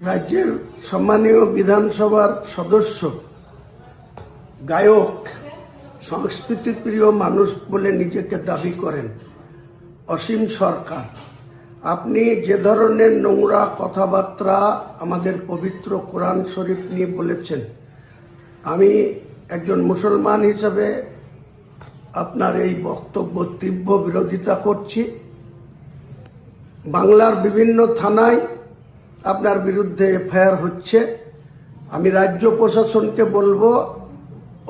রাজ্যের সম্মানীয় বিধানসভার সদস্য, গায়ক সংস্কৃতিপ্রিয় মানুষ বলে নিজেকে দাবি করেন অসীম সরকার। আপনি যে ধরনের নোংরা কথাবার্তা আমাদের পবিত্র কোরআন শরীফ নিয়ে বলেছেন, আমি একজন মুসলমান হিসাবে আপনার এই বক্তব্য তীব্র বিরোধিতা করছি। বাংলার বিভিন্ন থানায় আপনার বিরুদ্ধে এফআইআর হচ্ছে। আমি রাজ্য প্রশাসনকে বলব,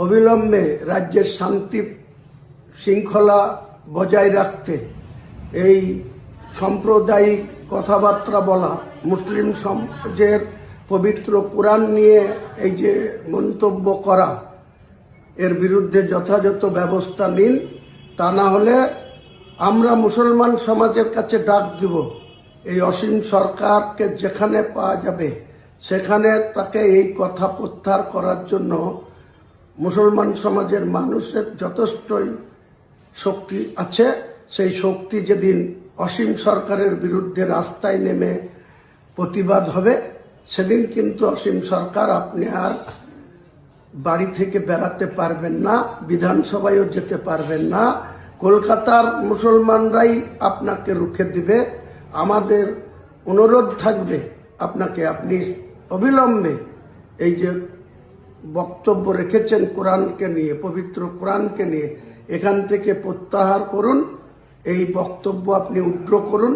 অবিলম্বে রাজ্যের শান্তি শৃঙ্খলা বজায় রাখতে। এই সাম্প্রদায়িক কথাবার্তা বলা, মুসলিম সমাজের পবিত্র কোরআন নিয়ে এই যে মন্তব্য করা, এর বিরুদ্ধে যথাযথ ব্যবস্থা নিন। তা না হলে আমরা মুসলমান সমাজের কাছে ডাক দিব। এই অসীম সরকারকে যেখানে পাওয়া যাবে, সেখানে তাকে এই কথা প্রত্যাহার করার জন্য মুসলমান সমাজের মানুষের যথেষ্টই শক্তি আছে। সেই শক্তি যেদিন অসীম সরকারের বিরুদ্ধে রাস্তায় নেমে প্রতিবাদ হবে, সেদিন কিন্তু অসীম সরকার আপনি আর বাড়ি থেকে বেড়াতে পারবেন না, বিধানসভায়ও যেতে পারবেন না। কলকাতার মুসলমানরাই আপনাকে রুখে দিবে। আমাদের অনুরোধ থাকবে আপনাকে আপনি অবিলম্বে এই যে বক্তব্য রেখেছেন কোরআনকে নিয়ে, পবিত্র কোরআনকে নিয়ে, এখান থেকে প্রত্যাহার করুন, এই বক্তব্য আপনি উদ্র করুন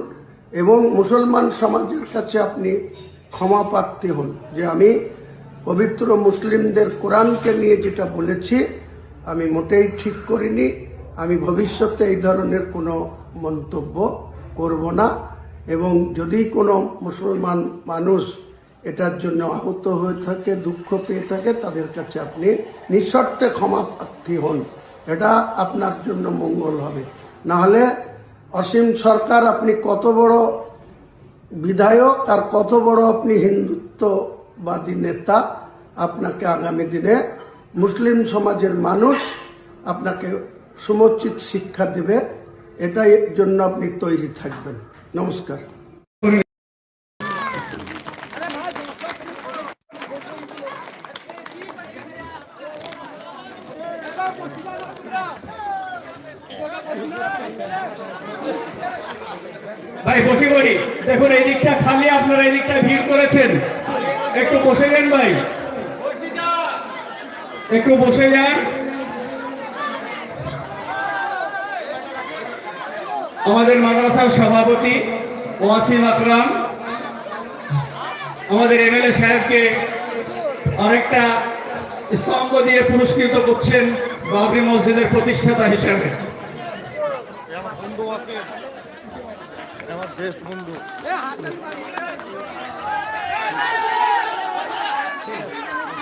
এবং মুসলমান সমাজের কাছে আপনি ক্ষমা প্রার্থী হন যে আমি পবিত্র মুসলিমদের কোরআনকে নিয়ে যেটা বলেছি, আমি মোটেই ঠিক করিনি, আমি ভবিষ্যতে এই ধরনের কোনো মন্তব্য করব না। এবং যদি কোনো মুসলমান মানুষ এটার জন্য আহত হয়ে থাকে, দুঃখ পেয়ে থাকে, তাদের কাছে আপনি নিঃশর্তে ক্ষমা প্রার্থী হন। এটা আপনার জন্য মঙ্গল হবে। না হলে অসীম সরকার আপনি কত বড় বিধায়ক, আর কত বড় আপনি হিন্দুত্ববাদী নেতা, আপনাকে আগামী দিনে মুসলিম সমাজের মানুষ আপনাকে সমুচিত শিক্ষা দেবে। এটাই জন্য আপনি তৈরি থাকবেন। নমস্কার। ভাই, বসে পড়ি দেখুন, এই দিকটা খালি, আপনারা এই দিকটা ভিড় করেছেন। একটু বসে যান, ভাই। একটু বসে যান। আমাদের মাদ্রাসার সভাপতি ওয়াসিম আকরাম, আমাদের এমএলএ সাহেবকে অনেকটা স্তম্ভ দিয়ে পুরস্কৃত করছেন বাবরি মসজিদের প্রতিষ্ঠাতা হিসাবে।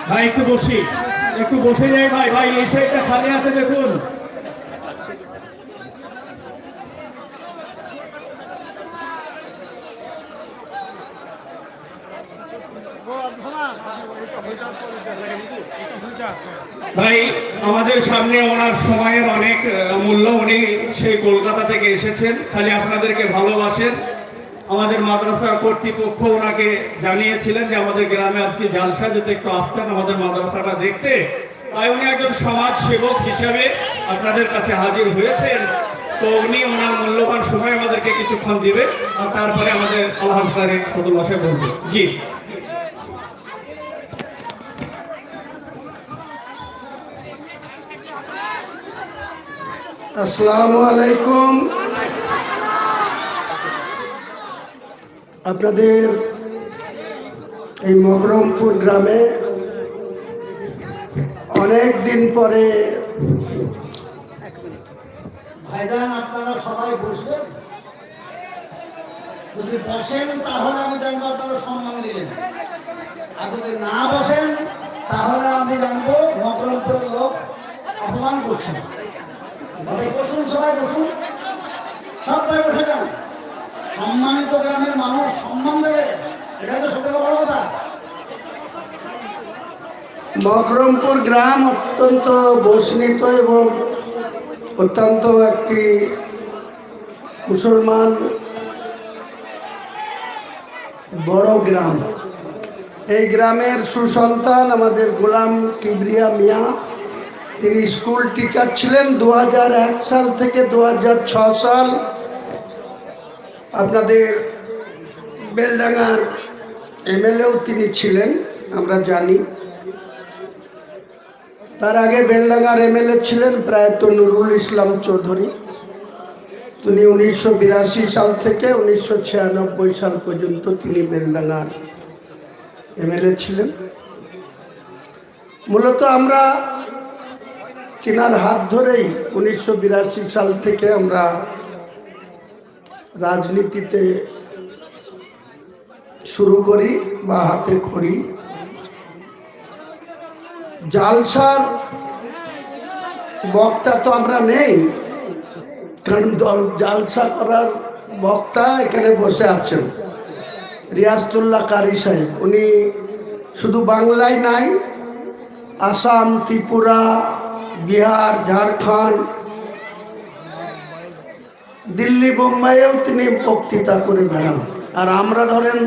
ভাই, একটু বসি। একটু বসে যাই ভাই। ভাই, এই সাইডটা খালি আছে দেখুন। ভাই, আমাদের সামনে ওনার সময়ের অনেক মূল্য উনি সেই কলকাতা থেকে এসেছেন। খালি আপনাদেরকে ভালোবাসেন। আমাদের মাদ্রাসার কর্তৃপক্ষ ওনাকে জানিয়েছিলেন যে আমাদের গ্রামে আজকে জালসা, যেতে একটু আসতেন আমাদের মাদ্রাসাটা দেখতে। তাই উনি একজন সমাজ সেবক হিসাবে আপনাদের কাছে হাজির হয়েছেন। তো উনি ওনার মূল্যবান সময় আমাদেরকে কিছুক্ষণ দিবে আর তারপরে আমাদের আল্লাহ সাহেব বলবে জি। আসসালামু আপনাদের এই মগরমপুর গ্রামে অনেক দিন পরে ভাইজান, আপনারা সবাই বসবেন যদি বসেন, তাহলে আমি জানব আপনারা সম্মান দিলেন। আর যদি না বসেন, তাহলে আমি জানব মকরমপুরের লোক অপমান করছে তবে বসুন সবাই বসুন। সবাই বসে যান। সম্মানিত গ্রামের মানুষ সম্মান দেবে। এটাই তো সত্যি বড় কথা। মকরমপুর গ্রাম অত্যন্ত বসনিত এবং অত্যন্ত একটি মুসলমান বড় গ্রাম। এই গ্রামের সুসন্তান আমাদের গোলাম কিবরিয়া মিয়া। তিনি স্কুল টিচার ছিলেন দু হাজার এক সাল থেকে দু সাল। আপনাদের বেলডাঙ্গার এমএলএও তিনি ছিলেন, আমরা জানি। তার আগে বেলডাঙ্গার এমএলএ ছিলেন প্রায়ত নুরুল ইসলাম চৌধুরী। তিনি উনিশশো বিরাশি সাল থেকে উনিশশো ছিয়ানব্বই সাল পর্যন্ত তিনি বেলডাঙ্গার এমএলএ ছিলেন। মূলত আমরা চিনার হাত ধরেই উনিশশো বিরাশি সাল থেকে আমরা রাজনীতিতে শুরু করি বা হাতে খড়ি। জালসার বক্তা তো আমরা নেই, কারণ জালসা করার বক্তা এখানে বসে আছেন। রিয়াজতুল্লাহ কারি সাহেব, উনি শুধু বাংলায় নাই, আসাম, ত্রিপুরা বিহার, ঝাড়খণ্ড, দিল্লি বোম্বাইয়েও তিনি বক্তৃতা করে বেড়ান আর আমরা ধরেন,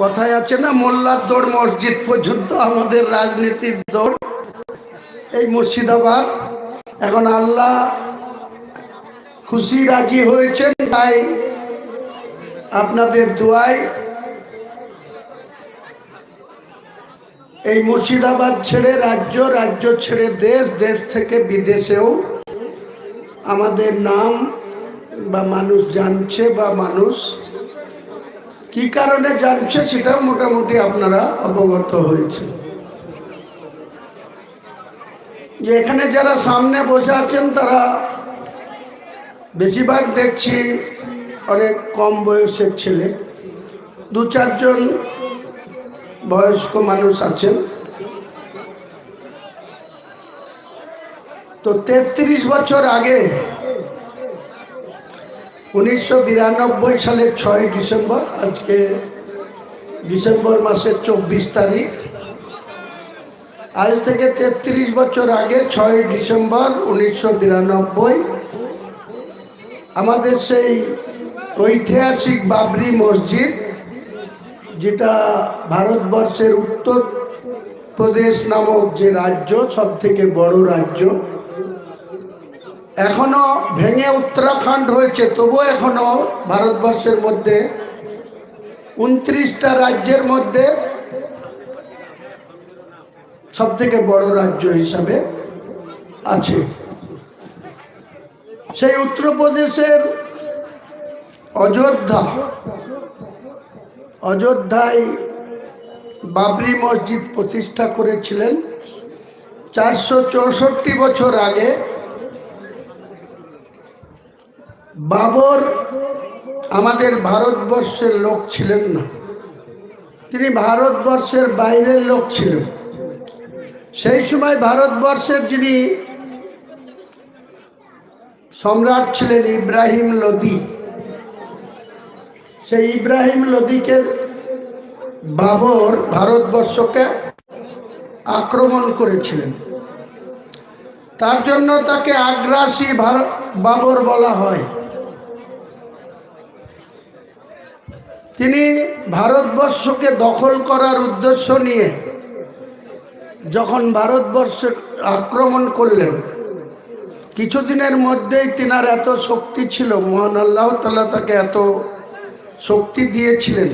কথায় আছে না, মোল্লার দৌড় মসজিদ পর্যন্ত আমাদের রাজনীতির দৌড় এই মুর্শিদাবাদ। এখন আল্লাহ খুশি রাজি হয়েছেন, তাই আপনাদের দোয়ায় এই মুর্শিদাবাদ ছেড়ে রাজ্য রাজ্য ছেড়ে দেশ দেশ থেকে বিদেশেও আমাদের নাম বা মানুষ জানছে বা মানুষ কি কারণে জানছে সেটাও মোটামুটি আপনারা অবগত হয়েছে যে এখানে যারা সামনে বসে আছেন তারা বেশিরভাগ দেখছি অনেক কম বয়সের ছেলে। দু চারজন বয়স্ক মানুষ আছেন। তো তেত্রিশ বছর আগে উনিশশো বিরানব্বই সালের ছয় ডিসেম্বর, আজকে ডিসেম্বর মাসের চব্বিশ তারিখ, আজ থেকে তেত্রিশ বছর আগে ছয় ডিসেম্বর উনিশশো বিরানব্বই, আমাদের সেই ঐতিহাসিক বাবরি মসজিদ যেটা ভারতবর্ষের উত্তর প্রদেশ নামক যে রাজ্য সব থেকে বড় রাজ্য, এখনও ভেঙে উত্তরাখণ্ড হয়েছে। তবুও এখনও ভারতবর্ষের মধ্যে উনত্রিশটা রাজ্যের মধ্যে সব থেকে বড় রাজ্য হিসাবে আছে। সেই উত্তরপ্রদেশের অযোধ্যা অযোধ্যায় বাবরি মসজিদ প্রতিষ্ঠা করেছিলেন। চারশো চৌষট্টি বছর আগে বাবর আমাদের ভারতবর্ষের লোক ছিলেন না। তিনি ভারতবর্ষের বাইরের লোক ছিলেন। সেই সময় ভারতবর্ষের যিনি সম্রাট ছিলেন ইব্রাহিম লোদি সেই ইব্রাহিম লোদিকে বাবর ভারতবর্ষকে আক্রমণ করেছিলেন। তার জন্য তাকে আগ্রাসী বাবর বলা হয়। তিনি ভারতবর্ষকে দখল করার উদ্দেশ্য নিয়ে যখন ভারতবর্ষে আক্রমণ করলেন, কিছুদিনের মধ্যেই তিনার এত শক্তি ছিল, মহান আল্লাহ তালা তাকে এত শক্তি দিয়েছিলেন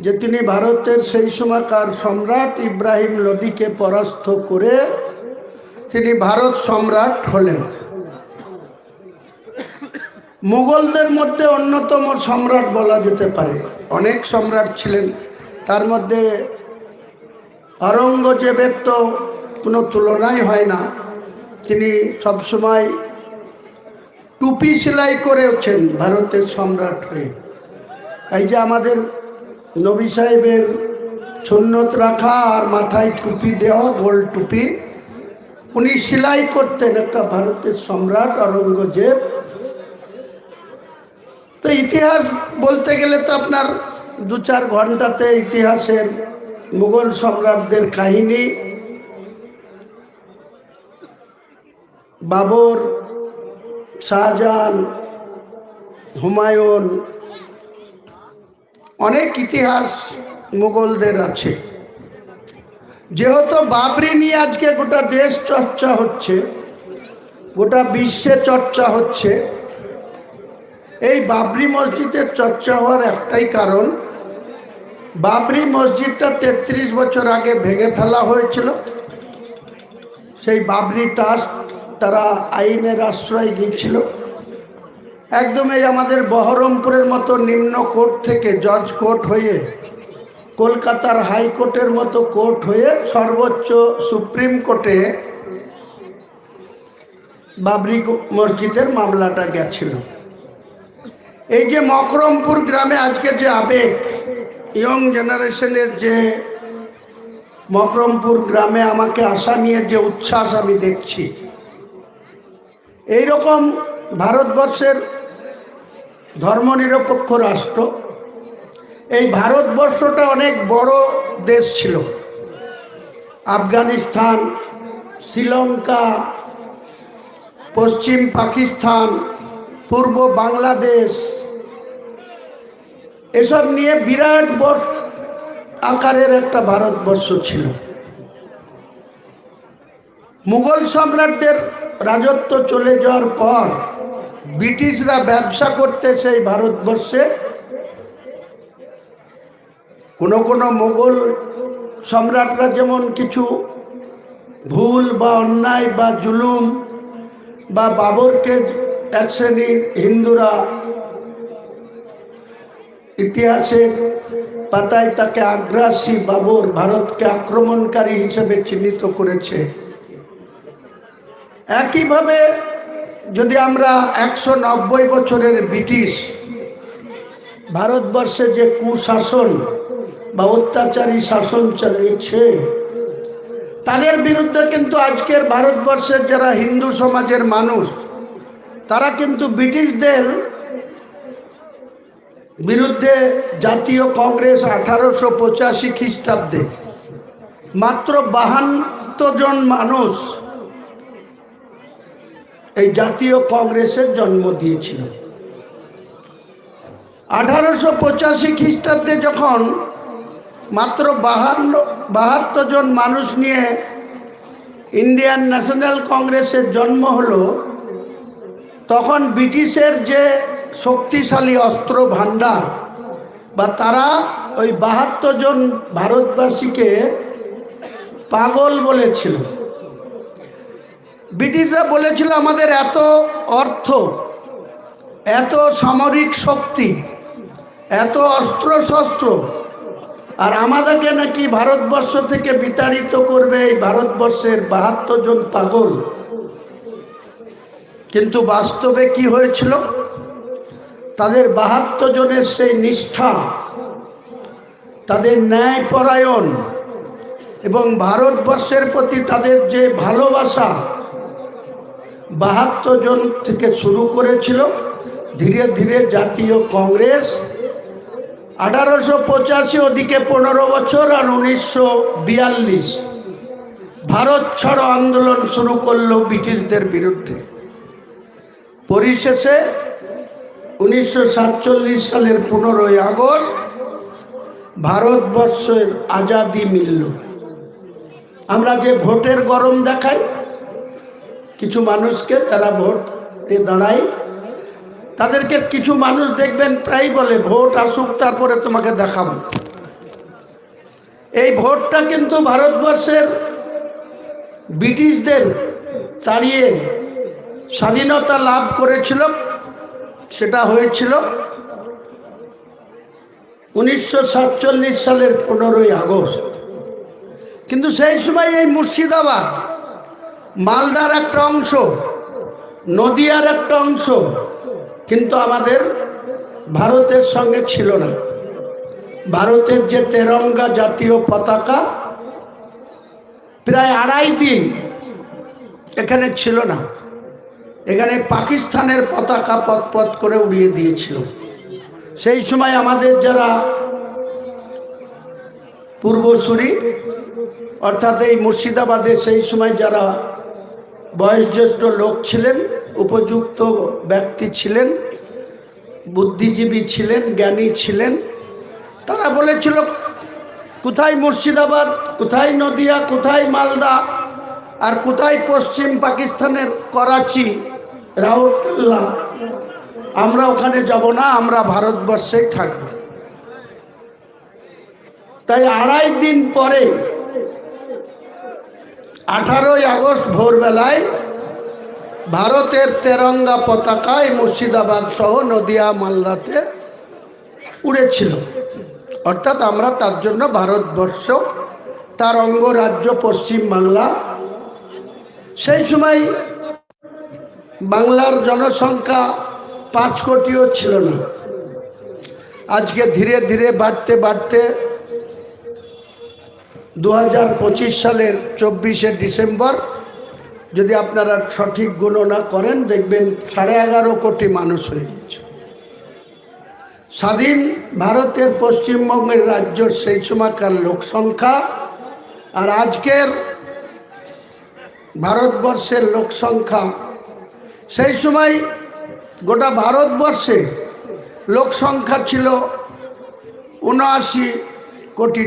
যে তিনি ভারতের সেই সময়কার সম্রাট ইব্রাহিম লোদিকে পরাস্ত করে তিনি ভারত সম্রাট হলেন। মুঘলদের মধ্যে অন্যতম সম্রাট বলা যেতে পারে। অনেক সম্রাট ছিলেন। তার মধ্যে অরঙ্গজেবের তো কোনো তুলনাই হয় না। তিনি সবসময় টুপি সেলাই করেছেন ভারতের সম্রাট হয়ে। এই যে আমাদের নবী সাহেবের সুন্নত রাখা আর মাথায় টুপি দেওয়া গোল টুপি, উনি সেলাই করতেন একটা ভারতের সম্রাট অরঙ্গজেব তো ইতিহাস বলতে গেলে তো আপনার দু চার ঘন্টাতে ইতিহাসের মুঘল সম্রাটদের কাহিনী, বাবর, শাহজাহান, হুমায়ুন অনেক ইতিহাস মুঘলদের আছে। যেহেতু বাবরি নিয়ে আজকে গোটা দেশ চর্চা হচ্ছে, গোটা বিশ্বে চর্চা হচ্ছে, এই বাবরি মসজিদের চর্চা হওয়ার একটাই কারণ, বাবরি মসজিদটা তেত্রিশ বছর আগে ভেঙে ফেলা হয়েছিল। সেই বাবরি ট্রাস্ট তারা আইনের আশ্রয় গিয়েছিল একদম এই আমাদের বহরমপুরের মতো নিম্ন কোর্ট থেকে জজ কোর্ট হয়ে, কলকাতার হাইকোর্টের মতো কোর্ট হয়ে, সর্বোচ্চ সুপ্রিম কোর্টে বাবরি মসজিদের মামলাটা গেছিল। এই যে মকরমপুর গ্রামে আজকে যে আবেগ, ইয়ং জেনারেশনের যে মকরমপুর গ্রামে আমাকে আশা নিয়ে যে উচ্ছ্বাস আমি দেখছি। এই রকম ভারতবর্ষের ধর্মনিরপেক্ষ রাষ্ট্র। এই ভারতবর্ষটা অনেক বড় দেশ ছিল। আফগানিস্তান, শ্রীলঙ্কা, পশ্চিম পাকিস্তান, পূর্ব বাংলাদেশ, এসব নিয়ে বিরাট বড় আকারের একটা ভারতবর্ষ ছিল। মুঘল সম্রাটদের রাজত্ব চলে যাওয়ার পর ব্রিটিশরা ব্যবসা করতে সেই ভারতবর্ষে। কোনো কোনো মোগল সম্রাটরা যেমন কিছু ভুল বা অন্যায় বা জুলুম বা বাবরকে এক শ্রেণির হিন্দুরা ইতিহাসের পাতায় তাকে আগ্রাসী বাবর ভারতকে আক্রমণকারী হিসেবে চিহ্নিত করেছে। একইভাবে যদি আমরা একশো নব্বই বছরের ব্রিটিশ ভারতবর্ষে যে কুশাসন বা অত্যাচারী শাসন চালিয়েছে, তাদের বিরুদ্ধে কিন্তু আজকের ভারতবর্ষের যারা হিন্দু সমাজের মানুষ, তারা কিন্তু ব্রিটিশদের বিরুদ্ধে জাতীয় কংগ্রেস আঠারোশো পঁচাশি খ্রিস্টাব্দে মাত্র বাহান্ন জন মানুষ এই জাতীয় কংগ্রেসের জন্ম দিয়েছিল। আঠারোশো পঁচাশি খ্রিস্টাব্দে যখন মাত্র বাহান্ন, বাহাত্তর জন মানুষ নিয়ে ইন্ডিয়ান ন্যাশনাল কংগ্রেসের জন্ম হলো, তখন ব্রিটিশের যে শক্তিশালী অস্ত্র ভাণ্ডার বা তারা ওই বাহাত্তর জন ভারতবাসীকে পাগল বলেছিল। ব্রিটিশরা বলেছিল আমাদের এত অর্থ, এত সামরিক শক্তি, এত অস্ত্র শস্ত্র আর আমাদেরকে নাকি ভারতবর্ষ থেকে বিতাড়িত করবে এই ভারতবর্ষের বাহাত্তর জন পাগল। কিন্তু বাস্তবে কি হয়েছিল? তাদের বাহাত্তর জনের সেই নিষ্ঠা, তাদের ন্যায়পরায়ণ এবং ভারতবর্ষের প্রতি তাদের যে ভালোবাসা বাহাত্তর জন থেকে শুরু করেছিল। ধীরে ধীরে জাতীয় কংগ্রেস আঠারোশো পঁচাশি ওদিকে পনেরো বছর আর উনিশশো বিয়াল্লিশ। ভারত ছাড়ো আন্দোলন শুরু করল ব্রিটিশদের বিরুদ্ধে। পরিশেষে উনিশশো সাতচল্লিশ সালের পনেরোই আগস্ট ভারতবর্ষের আজাদি মিলল। আমরা যে ভোটের গরম দেখাই কিছু মানুষকে যারা ভোটে দাঁড়ায়, তাদেরকে কিছু মানুষ দেখবেন প্রায় বলে, ভোট আসুক, তারপরে তোমাকে দেখাবো। এই ভোটটা কিন্তু ভারতবর্ষের ব্রিটিশদের তাড়িয়ে স্বাধীনতা লাভ করেছিল, সেটা হয়েছিল উনিশশো সাতচল্লিশ সালের পনেরোই আগস্ট। কিন্তু সেই সময় এই মুর্শিদাবাদ মালদার একটা অংশ, নদিয়ার একটা অংশ, কিন্তু আমাদের ভারতের সঙ্গে ছিল না। ভারতের যে তেরঙ্গা জাতীয় পতাকা প্রায় আড়াই দিন এখানে ছিল না। এখানে পাকিস্তানের পতাকা পথ পথ করে উড়িয়ে দিয়েছিল। সেই সময় আমাদের যারা পূর্বসূরি, অর্থাৎ এই মুর্শিদাবাদে সেই সময় যারা বয়োজ্যেষ্ঠ লোক ছিলেন, উপযুক্ত ব্যক্তি ছিলেন, বুদ্ধিজীবী ছিলেন, জ্ঞানী ছিলেন। তারা বলেছিল, কোথায় মুর্শিদাবাদ, কোথায় নদিয়া, কোথায় মালদা, আর কোথায় পশ্চিম পাকিস্তানের করাচি? রাউরকেল্লা আমরা ওখানে যাব না, আমরা ভারতবর্ষে থাকব। তাই আড়াই দিন পরে আঠারোই আগস্ট ভোরবেলায় ভারতের তেরঙ্গা পতাকায় মুর্শিদাবাদ সহ নদিয়া, মালদাতে উড়েছিল। অর্থাৎ আমরা তার জন্য ভারতবর্ষ, তার অঙ্গরাজ্য, পশ্চিম বাংলা, সেই সময় বাংলার জনসংখ্যা পাঁচ কোটিও ছিল না। আজকে ধীরে ধীরে বাড়তে বাড়তে দু হাজার পঁচিশ সালের চব্বিশে ডিসেম্বর, যদি আপনারা সঠিক গণনা করেন, দেখবেন সাড়ে এগারো কোটি মানুষ হয়ে গেছে স্বাধীন ভারতের পশ্চিমবঙ্গের রাজ্যর সেই সময়কার লোকসংখ্যা আর আজকের ভারতবর্ষের লোকসংখ্যা সেই সময় গোটা ভারতবর্ষে লোকসংখ্যা ছিল উনআশি কোটি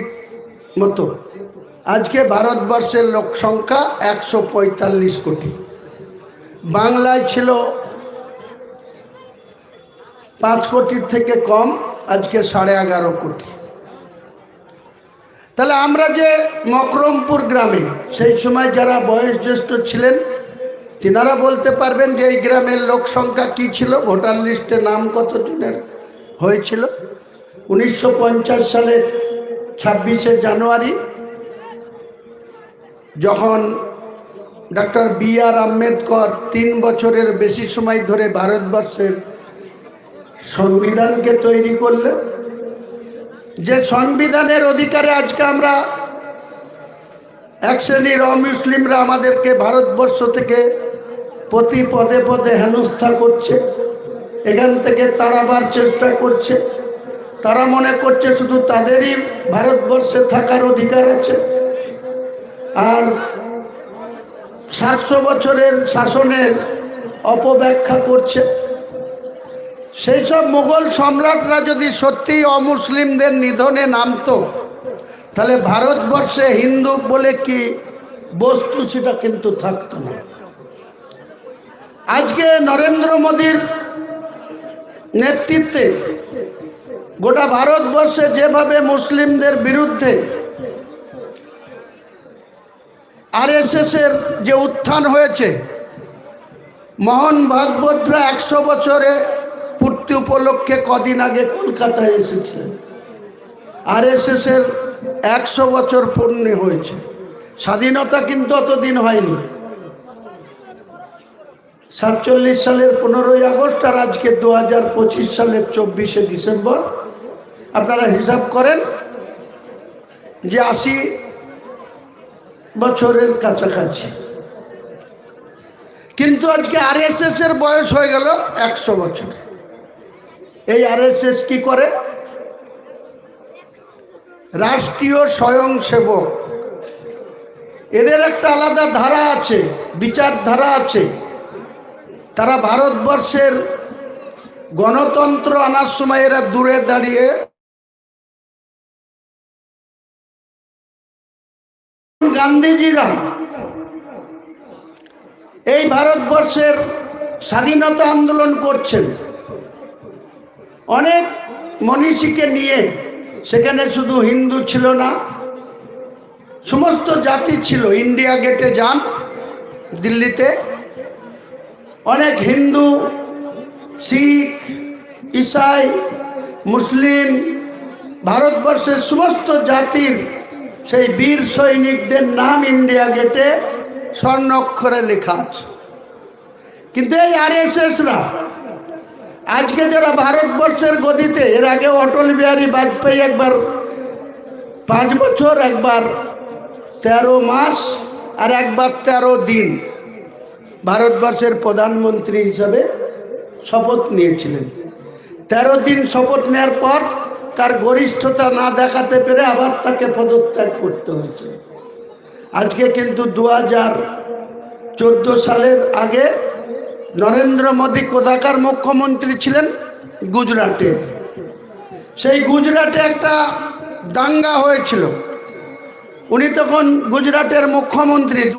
মতো। আজকে ভারতবর্ষের লোক সংখ্যা একশো পঁয়তাল্লিশ কোটি। বাংলায় ছিল পাঁচ কোটির থেকে কম, আজকে সাড়ে এগারো কোটি। তাহলে আমরা যে মকরমপুর গ্রামে, সেই সময় যারা বয়োজ্যেষ্ঠ ছিলেন, তিনারা বলতে পারবেন যে এই গ্রামের লোক সংখ্যা কী ছিল? ভোটার লিস্টে নাম কতজনের হয়েছিল? উনিশশো পঞ্চাশ সালের ছাব্বিশে জানুয়ারি যখন ডক্টর বি আর আম্বেদকর তিন বছরের বেশি সময় ধরে ভারতবর্ষের সংবিধানকে তৈরি করলেন, যে সংবিধানের অধিকারে আজকে আমরা এক শ্রেণির অমুসলিমরা আমাদেরকে ভারতবর্ষ থেকে প্রতি পদে পদে হেনস্থা করছে, এখান থেকে তাড়াবার চেষ্টা করছে, তারা মনে করছে শুধু তাদেরই ভারতবর্ষে থাকার অধিকার আছে। আর সাতশো বছরের শাসনের অপব্যাখ্যা করছে। সেই সব মুঘল সম্রাটরা যদি সত্যিই অমুসলিমদের নিধনে নামতো, তাহলে ভারতবর্ষে হিন্দু বলে কি বস্তু সেটা কিন্তু থাকতো না। আজকে নরেন্দ্র মোদীর নেতৃত্বে গোটা ভারতবর্ষে যেভাবে মুসলিমদের বিরুদ্ধে আরএসএসের যে উত্থান হয়েছে, মোহন ভাগবতরা একশো বছরে পূর্তি উপলক্ষে কদিন আগে কলকাতায় এসেছিলেন। আরএসএসের একশো বছর পূর্ণ হয়েছে। স্বাধীনতা কিন্তু অতদিন হয়নি। সাতচল্লিশ সালের পনেরোই আগস্ট আর আজকে দু হাজার পঁচিশ সালের চব্বিশে ডিসেম্বর। আপনারা হিসাব করেন যে আশি বছরের কাছাকাছি। কিন্তু আজকে আরএসএস এর বয়স হয়ে গেল একশো বছর। এই আরএসএস কি করে? রাষ্ট্রীয় স্বয়ংসেবক। এদের একটা আলাদা ধারা আছে, বিচারধারা আছে। তারা ভারতবর্ষের গণতন্ত্র আনার সময় এরা দূরে দাঁড়িয়ে গান্ধীজিরা এই ভারতবর্ষের স্বাধীনতা আন্দোলন করছেন। অনেক মনীষীকে নিয়ে সেখানে শুধু হিন্দু ছিল না, সমস্ত জাতি ছিল। ইন্ডিয়া গেটে যান, দিল্লিতে। অনেক হিন্দু, শিখ, ইসাই, মুসলিম, ভারতবর্ষের সমস্ত জাতির সেই বীর সৈনিকদের নাম ইন্ডিয়া গেটে স্বর্ণ অক্ষরে লেখা আছে। কিন্তু এই আর আরএসএসরা, আজকে যারা ভারতবর্ষের গদিতে, এর আগে অটল বিহারী বাজপেয়ী একবার পাঁচ বছর, একবার তেরো মাস আর একবার তেরো দিন ভারতবর্ষের প্রধানমন্ত্রী হিসাবে শপথ নিয়েছিলেন। তেরো দিন শপথ নেওয়ার পর তার গরিষ্ঠতা না দেখাতে পেরে আবার তাকে পদত্যাগ করতে হয়েছে। আজকে কিন্তু দু চোদ্দ সালের আগে নরেন্দ্র মোদী কোথাকার মুখ্যমন্ত্রী ছিলেন গুজরাটে। সেই গুজরাটে একটা দাঙ্গা হয়েছিল। উনি তখন গুজরাটের মুখ্যমন্ত্রী।